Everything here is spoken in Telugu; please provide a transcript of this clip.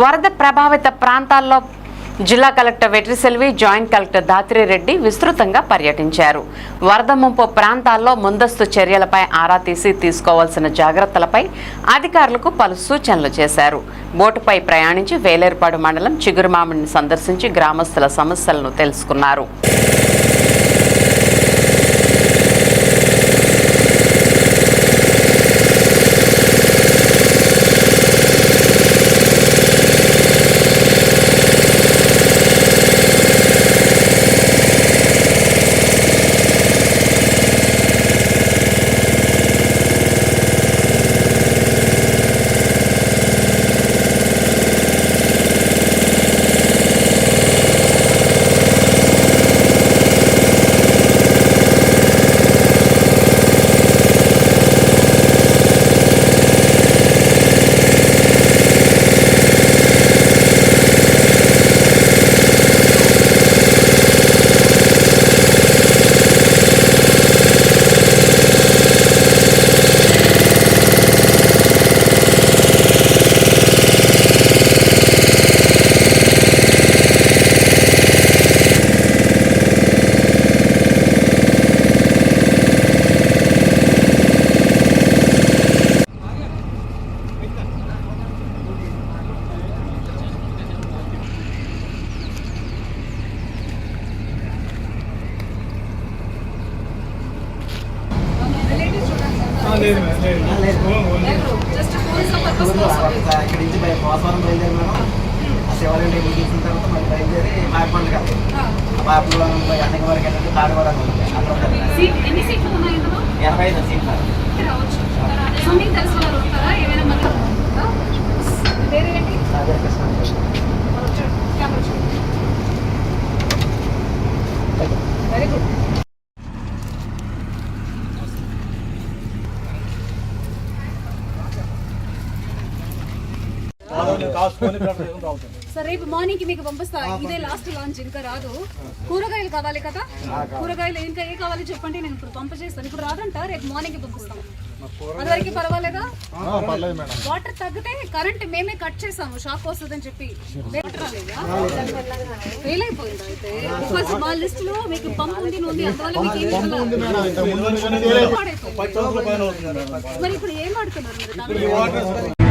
వరద ప్రభావిత ప్రాంతాల్లో జిల్లా collector Vetriselvi joint collector Dhatri Reddy విస్తృతంగా పర్యటించారు. వరద ముంపు ప్రాంతాల్లో ముందస్తు చర్యలపై ఆరా తీసి తీసుకోవాల్సిన జాగ్రత్తలపై అధికారులకు పలు సూచనలు చేశారు. బోటుపై ప్రయాణించి వేలేరుపాడు మండలం చిగురుమామిడిని సందర్శించి గ్రామస్తుల సమస్యలను తెలుసుకున్నారు. ఇక్కడి నుంచి బయ- బయలుదేరి మేడం ఆ శివాలయం చూసిన తర్వాత మళ్ళీ బయలుదేరి మాయపండు కదా అన్నకి వరకు ఏంటంటే తాడివాడ అక్కడ ఎన్ని సీట్లు ఉన్నాయి ఎనభై ఐదు సీట్లు రావచ్చు సో మీకు తెలిసిన వాళ్ళు ఉంటారా ఏమైనా మన ఏంటి వెరీ గుడ్ సార్ రేపు మార్నింగ్కి మీకు పంపిస్తా. ఇదే లాస్ట్ లాంచ్ ఇంకా రాదు. కూరగాయలు కావాలి కదా? కూరగాయలు ఇంకా ఏ కావాలి చెప్పండి నేను ఇప్పుడు పంపజేస్తాను ఇప్పుడు రాదంట రేపు మార్నింగ్ పంపిస్తాను అదివరకు పర్వాలేదా? వాటర్ తగ్గితే కరెంట్ మేమే కట్ చేసాము షాక్ వస్తుందని చెప్పి. ఫెయిల్ అయిపోయింది అయితే? బికాస్ మా లిస్ట్లో మీకు పంప్ ఉంది ఉంది అందువల్ల మీకు. మరి ఇప్పుడు ఏం ఆడుతున్నారు?